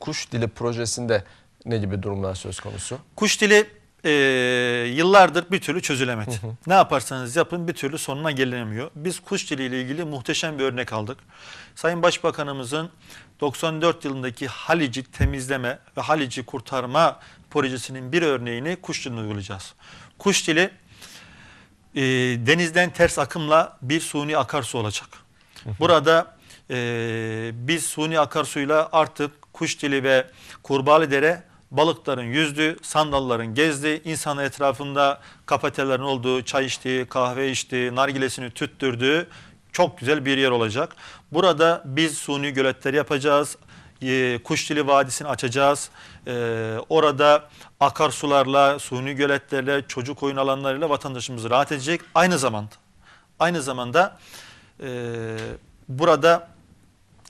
Kuş Dili projesinde ne gibi durumlar söz konusu? Kuş dili e, yıllardır bir türlü çözülemedi. Ne yaparsanız yapın bir türlü sonuna gelinemiyor. Biz kuş diliyle ilgili muhteşem bir örnek aldık. Sayın Başbakanımızın 94 yılındaki Halici temizleme ve Halici kurtarma projesinin bir örneğini kuş dilini uygulayacağız. Kuş dili e, denizden ters akımla bir suni akarsu olacak. Burada e, biz suni akarsuyla artık kuş dili ve kurbağalı dere balıkların yüzdüğü, sandalların gezdiği, insan etrafında kapatelerin olduğu, çay içtiği, kahve içtiği, nargilesini tüttürdüğü çok güzel bir yer olacak. Burada biz suni göletler yapacağız. E, Kuş Dili Vadisi'ni açacağız. E, orada akarsularla, suni göletlerle, çocuk oyun alanlarıyla vatandaşımız rahat edecek. Aynı zamanda aynı zamanda e, burada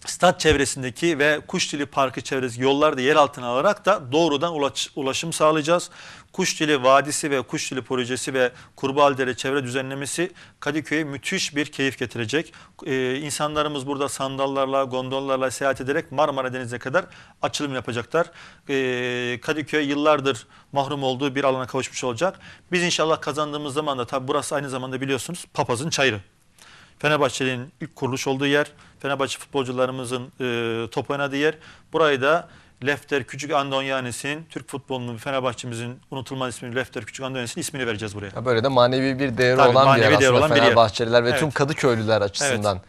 stat çevresindeki ve Kuş Dili Parkı çevresi yolları da yer altına alarak da doğrudan ulaş- ulaşım sağlayacağız. Kuş Dili Vadisi ve Kuş Dili Projesi ve Kurbağalıdere çevre düzenlemesi Kadıköy'e müthiş bir keyif getirecek. Ee, insanlarımız burada sandallarla, gondollarla seyahat ederek Marmara Denizi'ne kadar açılım yapacaklar. Ee, Kadıköy yıllardır mahrum olduğu bir alana kavuşmuş olacak. Biz inşallah kazandığımız zaman da tabi burası aynı zamanda biliyorsunuz papazın çayırı. Fenerbahçe'nin ilk kuruluş olduğu yer, Fenerbahçe futbolcularımızın e, top oynadığı yer. Burayı da Lefter Küçük Andonyanesi'nin Türk futbolunun Fenerbahçe'mizin unutulmaz ismi Lefter Küçük Andonyanesi'nin ismini vereceğiz buraya. Ya böyle de manevi bir değeri Tabii, olan bir yer aslında olan. Fenerbahçeliler ve tüm Evet. Kadıköylüler açısından.